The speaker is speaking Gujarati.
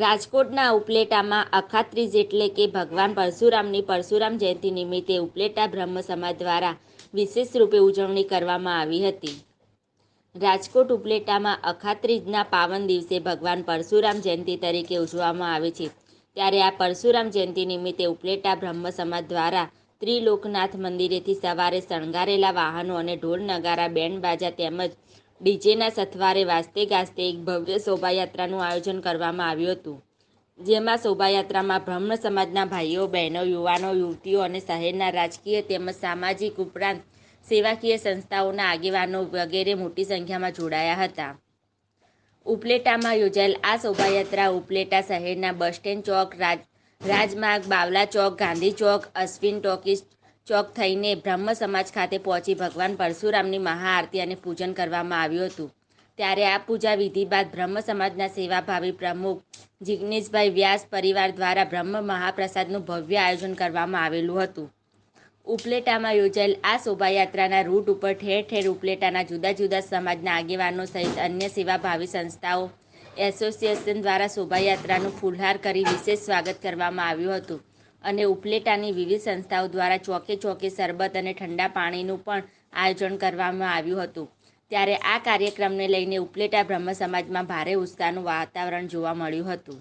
રાજકોટના ઉપલેટામાં અખાત્રીજ એટલે કે ભગવાન પરશુરામની પરશુરામ જયંતિ નિમિત્તે ઉપલેટા બ્રહ્મ સમાજ દ્વારા વિશેષ રૂપે ઉજવણી કરવામાં આવી હતી. રાજકોટ ઉપલેટામાં અખાત્રીજના પાવન દિવસે ભગવાન પરશુરામ જયંતિ તરીકે ઉજવવામાં આવે છે. ત્યારે આ પરશુરામ જયંતિ નિમિત્તે ઉપલેટા બ્રહ્મ સમાજ દ્વારા ત્રિલોકનાથ મંદિરેથી સવારે શણગારેલા વાહનો અને ઢોલ નગારા, બેન્ડ બાજા તેમજ ડીજેના સથવારે વાજતે ગાજતે એક ભવ્ય શોભાયાત્રાનું આયોજન કરવામાં આવ્યું હતું, જેમાં શોભાયાત્રામાં બ્રહ્મ સમાજના ભાઈઓ, બહેનો, યુવાનો, યુવતીઓ અને શહેરના રાજકીય તેમજ સામાજિક ઉપરાંત સેવાકીય સંસ્થાઓના આગેવાનો વગેરે મોટી સંખ્યામાં જોડાયા હતા. ઉપલેટામાં યોજાયેલ આ શોભાયાત્રા ઉપલેટા શહેરના બસ સ્ટેન્ડ ચોક, રાજ, રાજમાર્ગ, બાવલા ચોક, ગાંધી ચોક, અશ્વિન ટોકીઝ ચોક થઈને બ્રહ્મ સમાજ ખાતે પહોંચી ભગવાન પરશુરામની મહાઆરતી અને પૂજન કરવામાં આવ્યું હતું. ત્યારે આ પૂજા વિધિ બાદ બ્રહ્મ સમાજના સેવાભાવી પ્રમુખ જિગ્નેશભાઈ વ્યાસ પરિવાર દ્વારા બ્રહ્મ મહાપ્રસાદનું ભવ્ય આયોજન કરવામાં આવેલું હતું. ઉપલેટામાં યોજાયેલ આ શોભાયાત્રાના રૂટ ઉપર ઠેર ઠેર ઉપલેટાના જુદા જુદા સમાજના આગેવાનો સહિત અન્ય સેવાભાવી સંસ્થાઓ એસોસિએશન દ્વારા શોભાયાત્રાનું ફુલહાર કરી વિશેષ સ્વાગત કરવામાં આવ્યું હતું. અને ઉપલેટાની વિવિધ સંસ્થાઓ દ્વારા ચોકે ચોકે શરબત અને ઠંડા પાણીનું પણ આયોજન કરવામાં આવ્યું હતું. ત્યારે આ કાર્યક્રમને લઈને ઉપલેટા બ્રહ્મ સમાજમાં ભારે ઉત્સાહનું વાતાવરણ જોવા મળ્યું હતું.